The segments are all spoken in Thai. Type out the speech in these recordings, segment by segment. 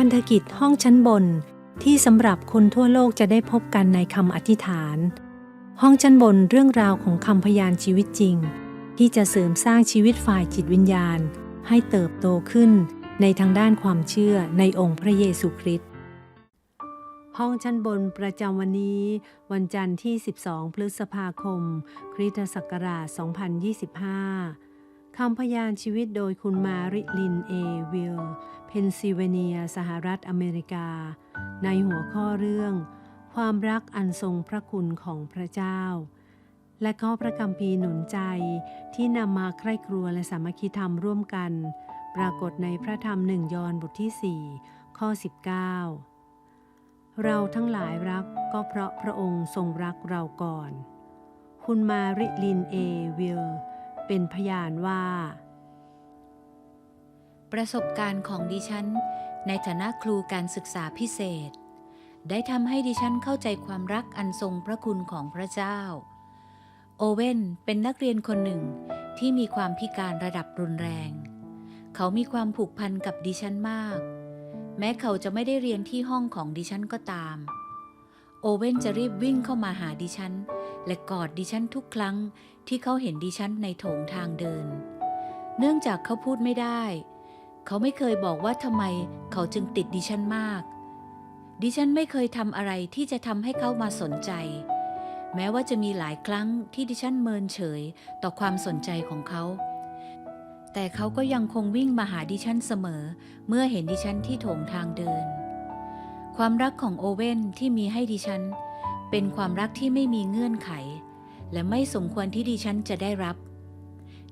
พันธกิจห้องชั้นบนที่สำหรับคนทั่วโลกจะได้พบกันในคำอธิษฐาน ห้องชั้นบนเรื่องราวของคำพยานชีวิตจริง ที่จะเสริมสร้างชีวิตฝ่ายจิตวิญญาณ ให้เติบโตขึ้นในทางด้านความเชื่อในองค์พระเยซูคริสต์ห้องชั้นบนประจำวันนี้ วันจันทร์ที่ 12 พฤษภาคม คริสตศักราช 2025 คำพยานชีวิตโดยคุณมาริลินเอวิล เพนซิลเวเนีย สหรัฐอเมริกา ในหัวข้อเรื่อง ความรักอันทรงพระคุณของพระเจ้า และข้อพระคัมภีหนุนใจที่นำมาใคร่ครัวและสามัคคีธรรมร่วมกัน ปรากฏในพระธรรมหนึ่งยอห์นบทที่ 4 ข้อ 19 เราทั้งหลายรักก็เพราะพระองค์ทรงรักเราก่อน คุณมาริลินเอวิล เป็นพยานว่า ประสบการณ์ของดิฉัน ในฐานะครูการศึกษาพิเศษ ได้ทำให้ดิฉันเข้าใจความรักอันทรงพระคุณของพระเจ้า โอเว่นเป็นนักเรียนคนหนึ่งที่มีความพิการระดับรุนแรง เขามีความผูกพันกับดิฉันมาก แม้เขาจะไม่ได้เรียนที่ห้องของดิฉันก็ตาม โอเว่นจะรีบวิ่งเข้ามาหาดิฉัน และกอดดิฉันทุกครั้งที่เขาเห็นดิฉันในโถงทางเดิน เนื่องจากเขาพูดไม่ได้ เขาไม่เคยบอกว่าทำไมเขาจึงติดดิฉันมาก ดิฉันไม่เคยทำอะไรที่จะทำให้เขามาสนใจ แม้ว่าจะมีหลายครั้งที่ดิฉันเมินเฉยต่อความสนใจของเขา แต่เขาก็ยังคงวิ่งมาหาดิฉันเสมอ เมื่อเห็นดิฉันที่โถงทางเดิน ความรักของโอเว่นที่มีให้ดิฉัน เป็นความรักที่ไม่มีเงื่อนไข และไม่สมควรที่ดิฉันจะได้รับ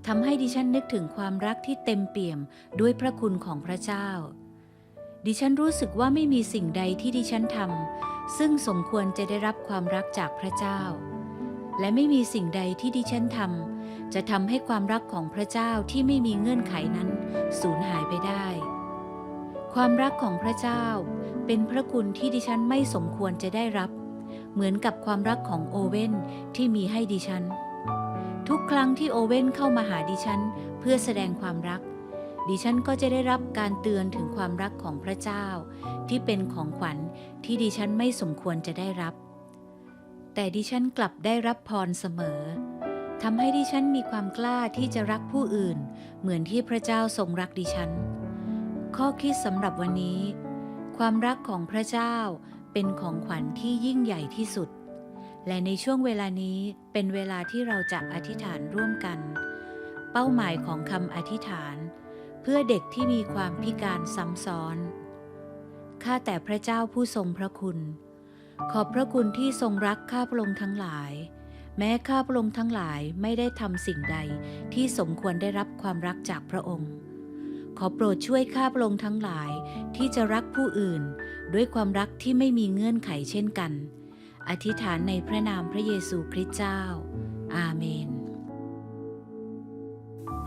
ทำให้ดิฉันนึกถึงความรักที่เต็มเปี่ยมด้วยพระคุณของพระเจ้า ดิฉันรู้สึกว่าไม่มีสิ่งใดที่ดิฉันทำซึ่งสมควรจะได้รับความรักจากพระเจ้า และไม่มีสิ่งใดที่ดิฉันทำจะทำให้ความรักของพระเจ้าที่ไม่มีเงื่อนไขนั้นสูญหายไปได้ ความรักของพระเจ้าเป็นพระคุณที่ดิฉันไม่สมควรจะได้รับ เหมือนกับความรักของโอเว่นที่มีให้ดิฉัน ทุกครั้งที่โอเว่นเข้ามาหาดิฉัน เพื่อแสดงความรัก ดิฉันก็จะได้รับการเตือนถึงความรักของพระเจ้า ที่เป็นของขวัญที่ดิฉันไม่สมควรจะได้รับ แต่ดิฉันกลับได้รับพรเสมอทำให้ดิฉันมีความกล้าที่จะรักผู้อื่น เหมือนที่พระเจ้าทรงรักดิฉัน ข้อคิดสำหรับวันนี้ ความรักของพระเจ้า เป็นของขวัญที่ยิ่งใหญ่ที่สุด และในช่วงเวลานี้เป็นเวลาที่เราจะอธิษฐานร่วมกัน เป้าหมายของคำอธิษฐาน เพื่อเด็กที่มีความพิการซ้ำซ้อน ข้าแต่พระเจ้าผู้ทรงพระคุณ ขอบพระคุณที่ทรงรักข้าพระองค์ทั้งหลาย แม้ข้าพระองค์ทั้งหลายไม่ได้ทำสิ่งใดที่สมควรได้รับความรักจากพระองค์ ขอโปรดช่วยข้าพระองค์ทั้งหลายที่จะรักผู้อื่น ด้วยความรักที่ไม่มีเงื่อนไขเช่นกัน อธิษฐานในพระนามพระเยซูคริสต์เจ้า อาเมน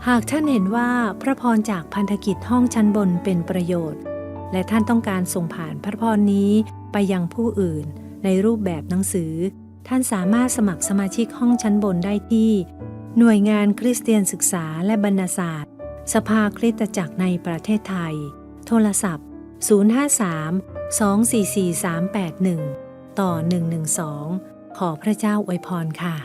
หากท่านเห็นว่าพระพรจากพันธกิจห้องชั้นบนเป็นประโยชน์ และท่านต้องการส่งผ่านพระพรนี้ไปยังผู้อื่น ในรูปแบบหนังสือ ท่านสามารถสมัครสมาชิกห้องชั้นบนได้ที่ หน่วยงานคริสเตียนศึกษาและบรรณาศาสตร์ สภาคริสตจักรในประเทศไทย โทรศัพท์ 053 244 381 ต่อ 112 ขอพระเจ้าอวยพรค่ะ